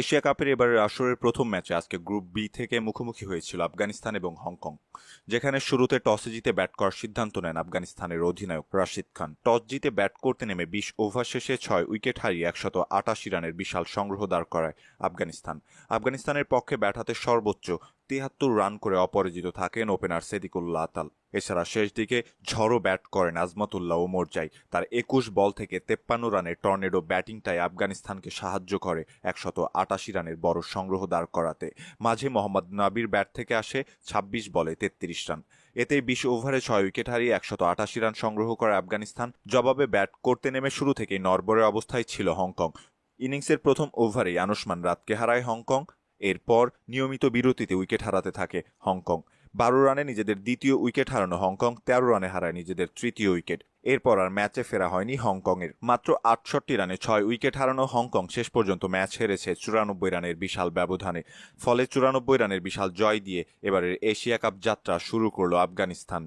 Asia কাপের এবারের আসরের প্রথম ম্যাচে আজকে গ্রুপ বি থেকে মুখোমুখি হয়েছিল আফগানিস্তান এবং হংকং। যেখানে শুরুতে টসে জিতে ব্যাট করার সিদ্ধান্ত নেন আফগানিস্তানের অধিনায়ক রাশিদ খান। টস জিতে ব্যাট করতে নেমে বিশ ওভার শেষে ছয় উইকেট হারিয়ে একশত আটাশি রানের বিশাল সংগ্রহ দাঁড় করায় আফগানিস্তান। আফগানিস্তানের পক্ষে ব্যাট হাতে সর্বোচ্চ তিয়াত্তর রান করে অপরাজিত থাকেন ওপেনার সেদিকুল্লাহ আতাল এছাড়া শেষ দিকে ঝড়ো ব্যাট করেন আজমতুল্লাহ ওমরজাই তার একুশ বল থেকে তেপ্পান্ন রানের টর্নেডো ব্যাটিংটাই আফগানিস্তানকে সাহায্য করে একশত আটাশি রানের বড় সংগ্রহ দাঁড় করাতে। মাঝে মোহাম্মদ নাবির ব্যাট থেকে আসে ছাব্বিশ বলে তেত্রিশ রান। এতে বিশ ওভারে ছয় উইকেট হারিয়ে একশত আটাশি রান সংগ্রহ করে আফগানিস্তান। জবাবে ব্যাট করতে নেমে শুরু থেকেই নরবরের অবস্থায় ছিল হংকং। ইনিংসের প্রথম ওভারেই আনুষ্মান রাতকে হারায় হংকং। এরপর নিয়মিত বিরতিতে উইকেট হারাতে থাকে হংকং। বারো রানে নিজেদের দ্বিতীয় উইকেট হারানো হংকং, তেরো রানে হারায় নিজেদের তৃতীয় উইকেট। এরপর আর ম্যাচে ফেরা হয়নি হংকংয়ের। মাত্র আটষট্টি রানে ছয় উইকেট হারানো হংকং শেষ পর্যন্ত ম্যাচ হেরেছে চুরানব্বই রানের বিশাল ব্যবধানে। ফলে চুরানব্বই রানের বিশাল জয় দিয়ে এবারের এশিয়া কাপ যাত্রা শুরু করল আফগানিস্তান।